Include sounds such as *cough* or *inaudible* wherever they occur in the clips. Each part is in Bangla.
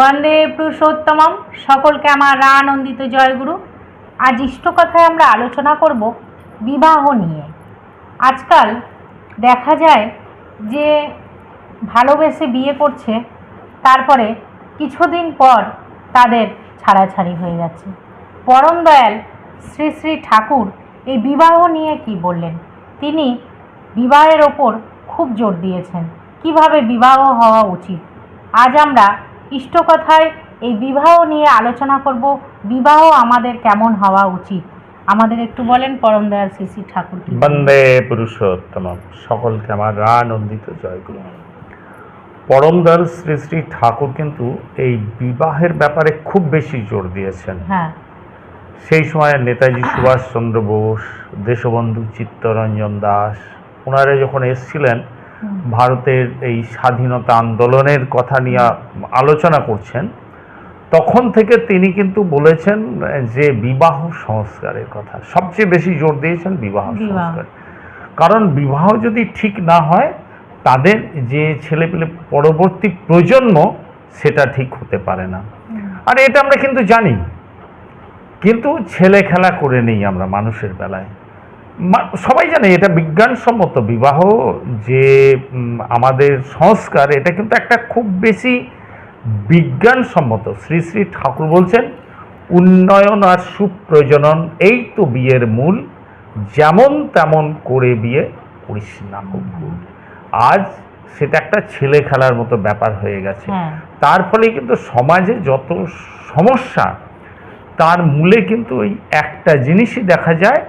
বন্দে পুরুষোত্তমম। সকলকে আমার আনন্দিত জয়গুরু। আজ ইষ্ট কথায় আমরা আলোচনা করব বিবাহ নিয়ে। আজকাল দেখা যায় যে ভালোবেসে বিয়ে করছে, তারপরে কিছুদিন পর তাদের ছাড়াছাড়ি হয়ে যাচ্ছে। পরম দয়াল শ্রী শ্রী ঠাকুর এই বিবাহ নিয়ে কি বললেন? তিনি বিবাহের ওপর খুব জোর দিয়েছেন। কীভাবে বিবাহ হওয়া উচিত? আজ আমরা ইষ্টকথায় এই বিবাহ নিয়ে আলোচনা করব। বিবাহ আমাদের কেমন হওয়া উচিত? আমাদের একটু বলেন পরম দয়াল শ্রী শ্রী ঠাকুর বন্দে পুরুষোত্তম। সকলকে আমার আনন্দিত জয়গুরু পরমদার শ্রী শ্রী ঠাকুর কিন্তু এই বিবাহের ব্যাপারে খুব বেশি জোর দিয়েছেন। হ্যাঁ। সেই সময় নেতাজি সুভাষচন্দ্র বোস দেশবন্ধু চিত্তরঞ্জন দাস ওনারা যখন এসছিলেন ভারতের এই স্বাধীনতা আন্দোলনের কথা নিয়ে আলোচনা করছেন তখন থেকে তিনি কিন্তু বলেছেন যে বিবাহ সংস্কারের কথা। সবচেয়ে বেশি জোর দিয়েছেন বিবাহ। সংস্কার। কারণ বিবাহ যদি ঠিক না হয় তাদের যে ছেলেপেলে পরবর্তী প্রজন্ম সেটা ঠিক হতে পারে না। আর এটা আমরা কিন্তু জানি। কিন্তু ছেলে খেলা করে নেই আমরা মানুষের বেলায়। সবাই জানে এটা বিজ্ঞানসম্মত বিবাহ যে আমাদের সংস্কার এটা কিন্তু একটা খুব বেশি বিজ্ঞানসম্মত। শ্রী শ্রী ঠাকুর বলছেন উন্নয়ন আর সুপ্রজনন এই তো বিয়ের মূল। যেমন তেমন করে বিয়ে করিস না খুব ভুল আজ সেটা একটা ছেলে খেলার মতো ব্যাপার হয়ে গেছে। হ্যাঁ। তার ফলে কিন্তু সমাজে যত সমস্যা তার মূলে কিন্তু ওই একটা জিনিসই দেখা যায়।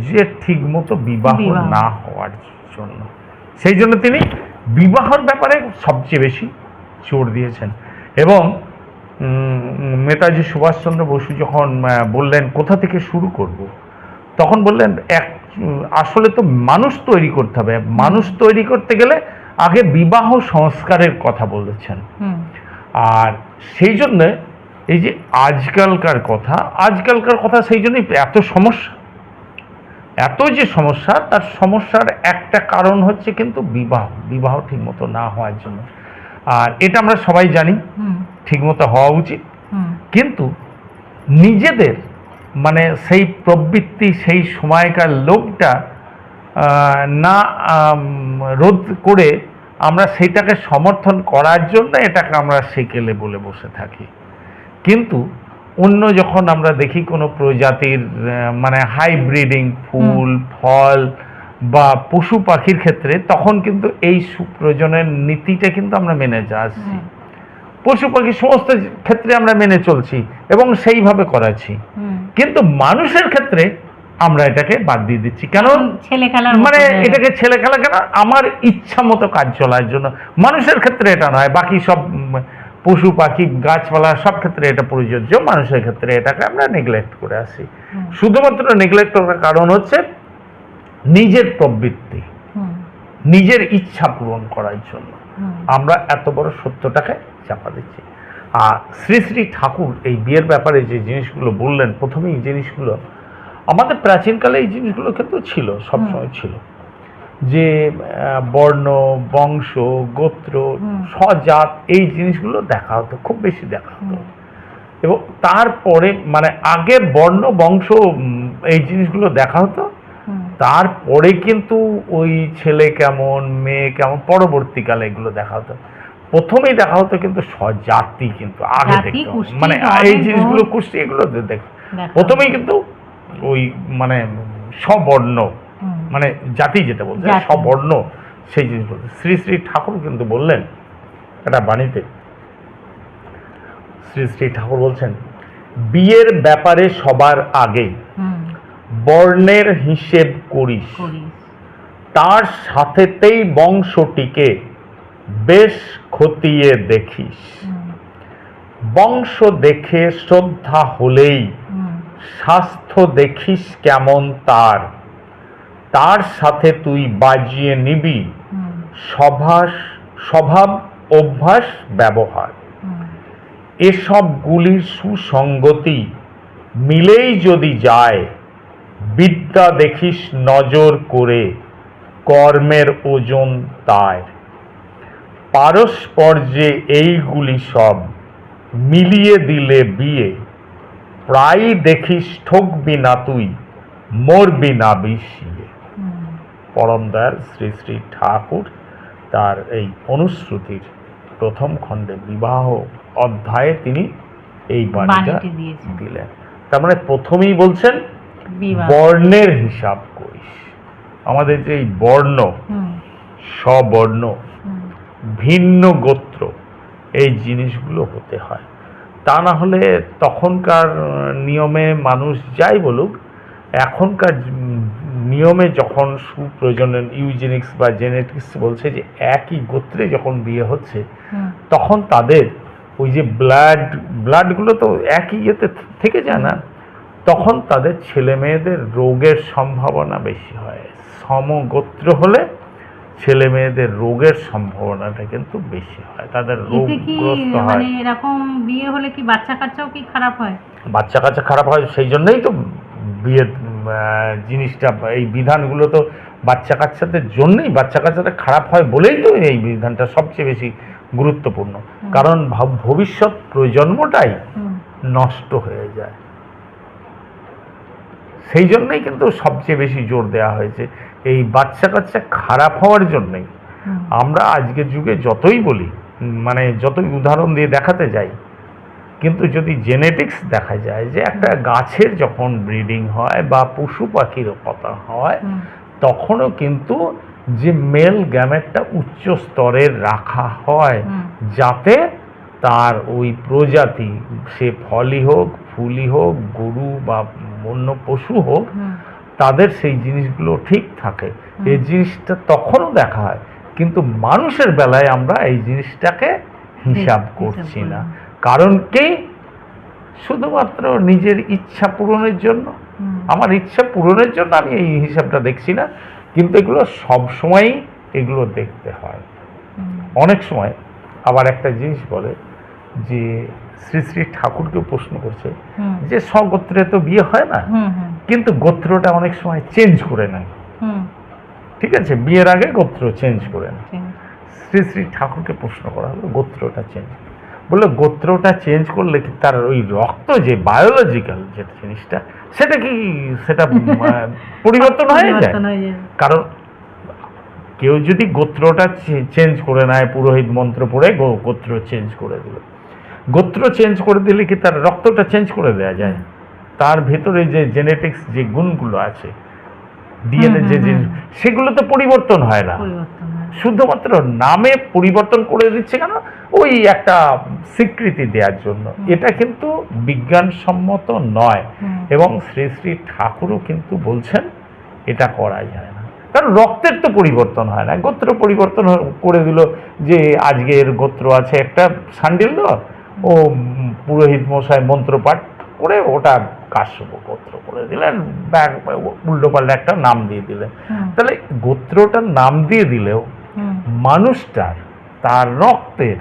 যে ঠিকমতো বিবাহ বিবাহ। না হওয়ার জন্য। সেই জন্য তিনি বিবাহর ব্যাপারে সবচেয়ে বেশি জোর দিয়েছেন। এবং নেতাজি সুভাষচন্দ্র বসু যখন বললেন কোথা থেকে শুরু করব? তখন বললেন এক আসলে তো মানুষ তৈরি করতে হবে। মানুষ তৈরি করতে গেলে আগে বিবাহ সংস্কারের কথা বলেছেন। আর সেই জন্য এই যে আজকালকার কথা আজকালকার কথা সেই জন্যই এত সমস্যা। এত যে সমস্যা তার সমস্যার একটা কারণ হচ্ছে কিন্তু বিবাহ বিবাহ ঠিকমতো না হওয়ার জন্য। আর এটা আমরা সবাই জানি ঠিকমতো হওয়া উচিত। কিন্তু নিজেদের মানে সেই প্রবৃত্তি সেই সময়কার লোকটা না রোধ করে আমরা সেইটাকে সমর্থন করার জন্য এটাকে আমরা সেকেলে বলে বসে থাকি। কিন্তু অন্য যখন আমরা দেখি কোনো প্রজাতির মানে হাইব্রিডিং ফুল ফল বা পশু পাখির ক্ষেত্রে তখন কিন্তু এই সুপ্রজনের নীতিটা কিন্তু আমরা মেনে যাচ্ছি পশু পাখি সমস্ত ক্ষেত্রে আমরা মেনে চলছি এবং সেইভাবে করাচ্ছি। কিন্তু মানুষের ক্ষেত্রে আমরা এটাকে বাদ দিয়ে দিচ্ছি। কেন ছেলে খেলার মানে এটাকে ছেলে খেলা কেন? আমার ইচ্ছা মতো কাজ চলার জন্য। মানুষের ক্ষেত্রে এটা নয়। বাকি সব পশু পাখি গাছপালা সব ক্ষেত্রে এটা প্রযোজ্য। মানুষের ক্ষেত্রে এটাকে আমরা নেগলেক্ট করে আসি শুধুমাত্র নেগলেক্ট করার কারণ হচ্ছে নিজের প্রবৃত্তি নিজের ইচ্ছা পূরণ করার জন্য। আমরা এত বড় সত্যটাকে চাপা দিচ্ছি। আর শ্রী শ্রী ঠাকুর এই বিয়ের ব্যাপারে যে জিনিসগুলো বললেন প্রথমে এই জিনিসগুলো আমাদের প্রাচীনকালে এই জিনিসগুলো কিন্তু ছিল সবসময় ছিল। যে বর্ণ বংশ গোত্র। স্বজাত এই জিনিসগুলো দেখা হতো খুব বেশি দেখা হতো। এবং তারপরে মানে আগে বর্ণ বংশ এই জিনিসগুলো দেখা হতো। তারপরে কিন্তু ওই ছেলে কেমন মেয়ে কেমন পরবর্তীকালে এগুলো দেখা হতো। প্রথমেই দেখা হতো কিন্তু স্বজাতি কিন্তু আগে দেখতে মানে এই জিনিসগুলো কুষ্টি এগুলো দেখ প্রথমেই কিন্তু ওই মানে স্ববর্ণ হুম, মানে জাতি যেটা বলছে জাতি। স্ববর্ণ সেই জিনিসগুলো শ্রী শ্রী ঠাকুর কিন্তু বললেন একটা বাণীতে শ্রী শ্রী ঠাকুর বলছেন বিয়ের ব্যাপারে সবার আগে বর্ণের হিসেব করিস। করিস। তার সাথেতেই বংশটিকে বেশ খতিয়ে দেখিস। বংশ দেখে শ্রদ্ধা হলেই স্বাস্থ্য দেখিস কেমন তার। তার সাথে তুই বাজিয়ে নিবি। সভাস স্বভাব অভ্যাস ব্যবহার। এসবগুলির সুসঙ্গতি মিলেই যদি যায় বিদ্যা দেখিস নজর করে কর্মের ওজন তার। পারস্পর্যে এইগুলি সব মিলিয়ে দিলে বিয়ে প্রায় দেখিস ঠকবি না তুই মরবি না বিষিয়ে হুম, পরম দয়াল শ্রী শ্রী ঠাকুর তার এই অনুশ্রুতির প্রথম খণ্ডে বিবাহ অধ্যায়ে তিনি এই বাণীটা দিলেন। তার মানে প্রথমেই বলছেন বর্ণের হিসাব করিস। আমাদের যে এই বর্ণ হুম, স্ববর্ণ ভিন্ন গোত্র এই জিনিসগুলো হতে হয়। তা না হলে তখনকার নিয়মে মানুষ যাই বলুক এখনকার নিয়মে যখন সুপ্রজনন ইউজেনিক্স বা জেনেটিক্স বলছে যে একই গোত্রে যখন বিয়ে হচ্ছে তখন তাদের ওই যে ব্লাড ব্লাডগুলো তো একই ইয়েতে থেকে যায় না তখন তাদের ছেলে মেয়েদের রোগের সম্ভাবনা বেশি হয়। সমগোত্র হলে ছেলে মেয়েদের রোগের সম্ভাবনাটা কিন্তু বেশি হয় তাদের রোগগ্রস্ত হয়। মানে এরকম বিয়ে হলে কি বাচ্চা কাচ্চাও কি খারাপ হয়? বাচ্চা কাচ্চা খারাপ হয় সেই জন্যই তো আহ, জিনিসটা এই বিধানগুলো তো বাচ্চা কাচ্চাদের জন্যই বাচ্চা কাচ্চাটা খারাপ হয় বলেই তো এই বিধানটা সবচেয়ে বেশি গুরুত্বপূর্ণ। কারণ ভাব- ভবিষ্যৎ প্রজন্মটাই নষ্ট হয়ে যায়। সেই জন্যই কিন্তু সবচেয়ে বেশি জোর দেওয়া হয়েছে। এই বাচ্চা কাচ্চা খারাপ হওয়ার জন্যই। আমরা আজকের যুগে যতই বলি মানে যতই উদাহরণ দিয়ে দেখাতে যাই কিন্তু যদি জেনেটিক্স দেখা যায় যে একটা গাছের যখন ব্রিডিং হয় বা পশু পাখির কথা হয় তখনও কিন্তু যে মেল গ্যামেটটা উচ্চ স্তরের রাখা হয় যাতে তার ওই প্রজাতি সে ফলই হোক ফুলই হোক গরু বা অন্য পশু হোক তাদের সেই জিনিসগুলো ঠিক থাকে। এই জিনিসটা তখনও দেখা হয়। কিন্তু মানুষের বেলায় আমরা এই জিনিসটাকে হিসাব করছি না। কারণ কি শুধুমাত্র নিজের ইচ্ছা পূরণের জন্য। আমার ইচ্ছা পূরণের জন্য আমি এই হিসাবটা দেখছি না কিন্তু এগুলো সব সময়ই এগুলো দেখতে হয়। অনেক সময় আবার একটা জিনিস বলে যে শ্রী শ্রী ঠাকুরকে প্রশ্ন করছে যে স্বগোত্রে তো বিয়ে হয় না কিন্তু গোত্রটা অনেক সময় চেঞ্জ করে নেয়। ঠিক আছে? বিয়ের আগে গোত্র চেঞ্জ করে নেয়। শ্রী শ্রী ঠাকুরকে প্রশ্ন করা হলো গোত্রটা চেঞ্জ বলল গোত্রটা চেঞ্জ করলে কি তার ওই রক্ত যে বায়োলজিক্যাল যেটা জিনিসটা সেটা কি সেটা *laughs* পরিবর্তন হয়ে যায়। কারণ কেউ যদি গোত্রটা চেঞ্জ করে নেয় পুরোহিত মন্ত্র পড়ে গোত্র চেঞ্জ করে দিল। গোত্র চেঞ্জ করে দিলে কি তার রক্তটা চেঞ্জ করে দেওয়া যায়? তার ভেতরে যে জেনেটিক্স যে গুণগুলো আছে ডিএনএ যে জিনিস সেগুলো তো পরিবর্তন হয় না। শুধুমাত্র নামে পরিবর্তন করে দিচ্ছে কেন? ওই একটা স্বীকৃতি দেওয়ার জন্য। এটা কিন্তু বিজ্ঞানসম্মত নয়। এবং শ্রী শ্রী ঠাকুরও কিন্তু বলছেন এটা করা যায় না। কারণ রক্তের তো পরিবর্তন হয় না। গোত্র পরিবর্তন করে দিল যে আজকের গোত্র আছে একটা সান্ডিল ও পুরোহিত মশাই মন্ত্রপাঠ করে ওটা কাশ্যপ গোত্র করে দিলেন। উল্টো পাল্টা একটা নাম দিয়ে দিলেন। তাহলে গোত্রটার নাম দিয়ে দিলেও মানুষটার তার রক্তের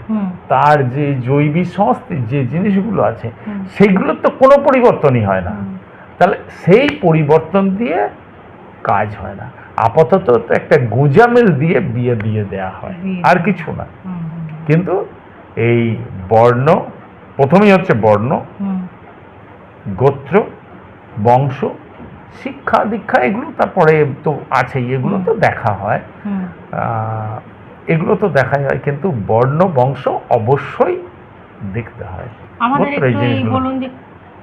তার যে জৈবিক সংস্থির যে জিনিসগুলো আছে হুম, সেইগুলোর তো কোনো পরিবর্তনই হয় না। তাহলে সেই পরিবর্তন দিয়ে কাজ হয় না। আপাতত একটা গোজামিল দিয়ে বিয়ে দিয়ে দেয়া হয়। আর কিছু না। কিন্তু এই বর্ণ প্রথমেই হচ্ছে বর্ণ গোত্র বংশ শিক্ষা দীক্ষা এগুলো তারপরে তো আছেই। এগুলো তো দেখা হয়। এগুলো তো দেখাই হয় কিন্তু বর্ণ বংশ অবশ্যই দেখতে হয়। আমাদের একটু বলুন যে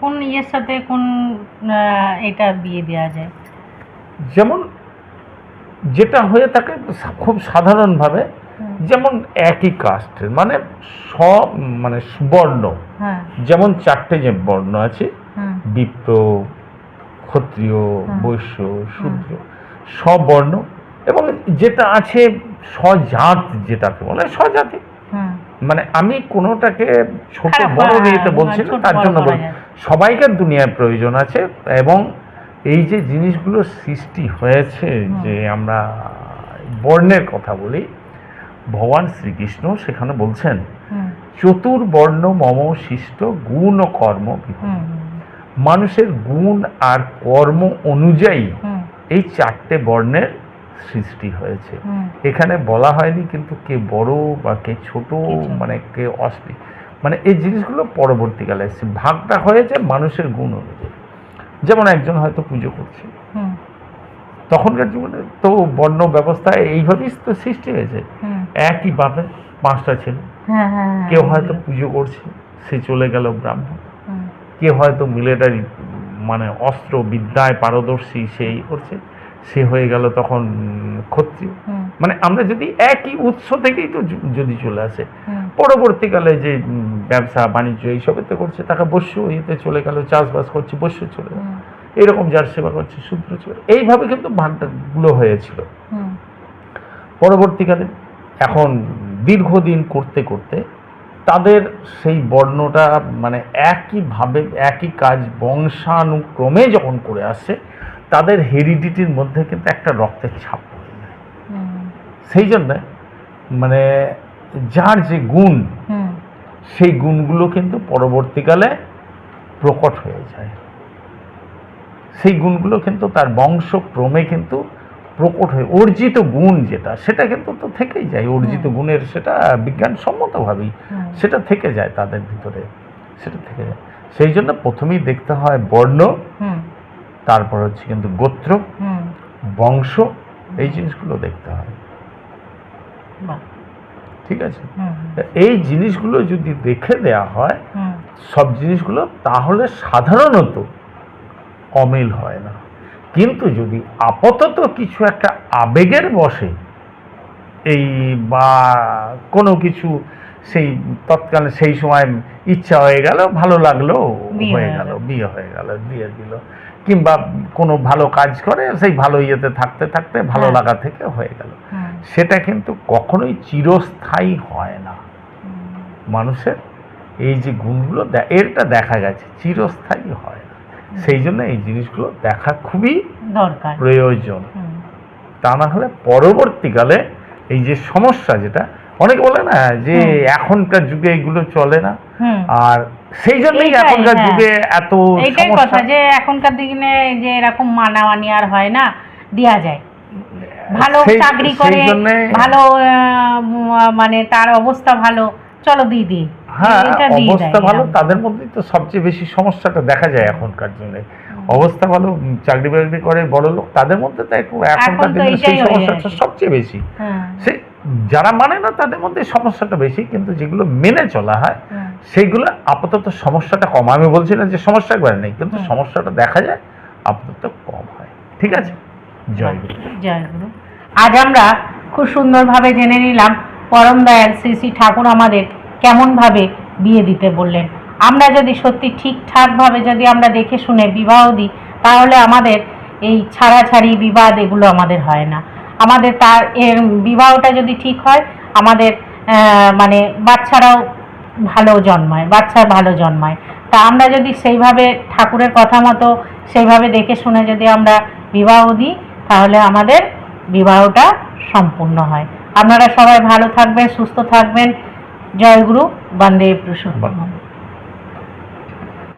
কোন ইয়ের সাথে কোন এটা বিয়ে দেওয়া যায়? যেমন যেটা হয়ে থাকে খুব সাধারণভাবে যেমন একই কাস্টের মানে সব মানে বর্ণ। হ্যাঁ। যেমন চারটে যে বর্ণ আছে বিপ্র ক্ষত্রিয়। বৈশ্য শূদ্র স্ববর্ণ এবং যেটা আছে স্বজাত যেটাকে বলে স্বজাতি মানে আমি কোনোটাকে ছোট বড় নিয়েতে বলছি না তার জন্য বলছি সবাইকার দুনিয়ায় প্রয়োজন আছে এবং এই যে জিনিসগুলো সৃষ্টি হয়েছে যে আমরা বর্ণের কথা বলি ভগবান শ্রীকৃষ্ণ সেখানে বলছেন চতুর্বর্ণ মম শিষ্ট গুণ ও কর্ম। মানুষের গুণ আর কর্ম অনুযায়ী এই চারটে বর্ণের সৃষ্টি হয়েছে। এখানে বলা হয়নি কিন্তু কে বড় বা কে ছোট মানে কে অস্পি মানে এই জিনিসগুলো পরবর্তীকালে এসছে। ভাগটা হয়েছে মানুষের গুণ অনুযায়ী। যেমন একজন হয়তো পুজো করছে। হুম। তখনকার জীবনে তো বর্ণ ব্যবস্থা এইভাবেই তো সৃষ্টি হয়েছে। একই বাপে পাঁচটা ছেলে। হ্যাঁ হ্যাঁ হ্যাঁ, কেউ হয়তো পুজো করছে সে চলে গেল ব্রাহ্মণ। হুম, কেউ হয়তো মিলিটারি মানে অস্ত্র বিদ্যায় পারদর্শী সেই করছে। সে হয়ে গেল তখন ক্ষত্রিয়। মানে আমরা যদি একই উৎস থেকেই তো যদি চলে আসে পরবর্তীকালে যে ব্যবসা বাণিজ্য এইসবে তো করছে তাকে বস্য ইয়েতে চলে গেল চাষবাস করছে বস্য চলে গেল। এরকম যার সেবা করছে শূদ্র চলে এইভাবে কিন্তু ভাগগুলো হয়েছিল। পরবর্তীকালে এখন দীর্ঘদিন করতে করতে তাদের সেই বর্ণটা মানে একইভাবে একই কাজ বংশানুক্রমে যখন করে আসছে তাদের হেরিডিটির মধ্যে কিন্তু একটা রক্তের ছাপ পড়ে যায়। সেই জন্য মানে যার যে গুণ সেই গুণগুলো কিন্তু পরবর্তীকালে প্রকট হয়ে যায়। সেই গুণগুলো কিন্তু তার বংশক্রমে কিন্তু প্রকট হয়ে অর্জিত গুণ যেটা সেটা কিন্তু তো থেকেই যায়। অর্জিত গুণের সেটা বিজ্ঞানসম্মতভাবেই সেটা থেকে যায় তাদের ভিতরে সেটা থেকে যায়। সেই জন্য প্রথমেই দেখতে হয় বর্ণ তারপর হচ্ছে কিন্তু গোত্র বংশ এই জিনিসগুলো দেখতে হয়। ঠিক আছে? এই জিনিসগুলো যদি দেখে দেয়া হয় সব জিনিসগুলো তাহলে সাধারণত অমিল হয় না। কিন্তু যদি আপাতত কিছু একটা আবেগের বসে এই বা কোনো কিছু সেই তৎকালে সেই সময় ইচ্ছা হয়ে গেল ভালো লাগল হয়ে গেল গেল। বিয়ে হয়ে গেল দিয়ে দিল। কিংবা কোনো ভালো কাজ করে সেই ভালো ইয়েতে থাকতে থাকতে ভালো হ্যাঁ। লাগা থেকে হয়ে গেল। সেটা কিন্তু কখনোই চিরস্থায়ী হয় না। মানুষের এই যে গুণগুলো এরটা দেখা গেছে চিরস্থায়ী হয় না। সেই জন্য এই জিনিসগুলো দেখা খুবই দরকার। প্রয়োজন। তা না হলে পরবর্তীকালে এই যে সমস্যা যেটা অনেকে বলে না যে এখনকার যুগে এগুলো চলে না। আর সেই জন্যই এখনকার হ্যাঁ। যুগে এত কথা যে এখনকার দিনে যে এরকম মানামানি আর হয় না দেয়া যায়। ভালো চাকরি করে ভালো মানে তার অবস্থা ভালো চলো দিয়ে দিই। হ্যাঁ অবস্থা ভালো তাদের মধ্যেই তো সবচেয়ে বেশি সমস্যাটা দেখা যায় এখনকার জন্য অবস্থা ভালো চাকরি বাকরি করে বড় লোক তাদের মধ্যে তো এখন- এখনকার দিনে সেই সমস্যাটা সবচেয়ে বেশি। হ্যাঁ, সে যারা মানে না তাদের মধ্যে সমস্যাটা বেশি কিন্তু যেগুলো মেনে চলা হয়। সেইগুলো আপাতত সমস্যাটা কম। আমি বলছি না যে সমস্যা একবার নেই কিন্তু। সমস্যাটা দেখা যায় আপাতত কম হয়। ঠিক আছে? জয় গুরু। জয় গুরু। আজ আমরা খুব সুন্দরভাবে জেনে নিলাম পরম দয়াল শ্রী শ্রী ঠাকুর আমাদের কেমনভাবে বিয়ে দিতে বললেন। আমরা যদি সত্যি ঠিকঠাকভাবে যদি আমরা দেখে শুনে বিবাহ দিই তাহলে আমাদের এই ছাড়াছাড়ি বিবাদ এগুলো আমাদের হয় না। আমাদের তার এর বিবাহটা যদি ঠিক হয় আমাদের মানে বাচ্চারাও ভালো জন্মায়, বাচ্চা ভালো জন্মায়। তা আমরা যদি সেইভাবে ঠাকুরের কথা মতো সেইভাবে দেখে শুনে যদি আমরা বিবাহ দিই, তাহলে আমাদের বিবাহটা সম্পূর্ণ হয়। আপনারা সবাই ভালো থাকবেন, সুস্থ থাকবেন। জয়গুরু বন্দে পুরুষোত্তম